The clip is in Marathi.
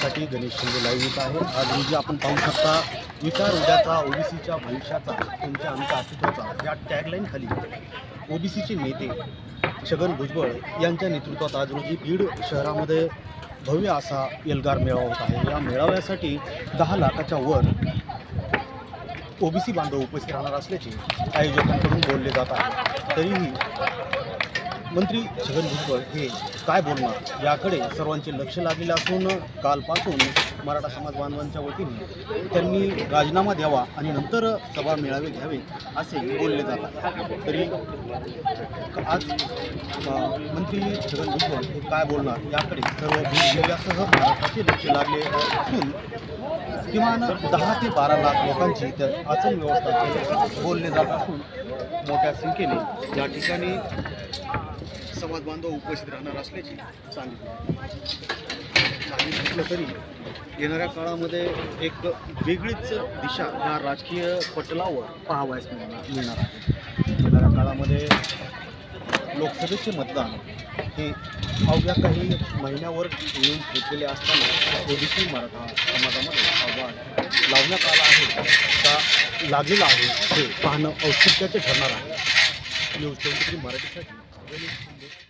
साठी गणेश शिंदे लाईव्ह येत आहे आज रोजी आपण पाहू शकता विचार उद्याचा ओबीसीच्या भविष्याचा तुमच्या आमच्या अस्तित्वाचा या टॅगलाईन खाली. ओबीसीचे नेते छगन भुजबळ यांच्या नेतृत्वात आज रोजी बीड शहरामध्ये भव्य असा एल्गार मेळावा होत आहे. या मेळाव्यासाठी दहा लाखाच्या वर ओबीसी बांधव उपस्थित राहणार असल्याचे आयोजकांकडून बोलले जात आहे. तरीही मंत्री छगन भुजबळ हे काय बोलणार? याकडे सर्वांचे लक्ष लागलेले असून कालपासून मराठा समाज बांधवांच्या वतीने त्यांनी राजीनामा द्यावा आणि नंतर सभा मेळावे घ्यावे असे बोलले जात आहे तरी आज मंत्री छगन भुजबळ हे काय बोलणार? याकडे सर्व बीड महाराष्ट्राचे लक्ष लागले असून किमान दहा ते बारा लाख लोकांची तर आसन व्यवस्था बोलले जात असून मोठ्या संख्येने या ठिकाणी समाज बांधव उपस्थित राहणार असल्याची सांगितलं. नाही म्हटलं तरी येणाऱ्या काळामध्ये एक वेगळीच दिशा या राजकीय पटलावर पाहावयास मिळणार मिळणार आहे. येणाऱ्या काळामध्ये लोकसभेचे मतदान हे अवघ्या काही महिन्यावर येऊन घेतलेले असताना ओबीसी मराठा समाजामध्ये आव्हान लावण्यात आलं आहे. का लागलेलं आहे हे पाहणं औत्सुक्याचे ठरणार आहे. न्यूज ट्वेंटी थ्री मराठीसाठी really funny.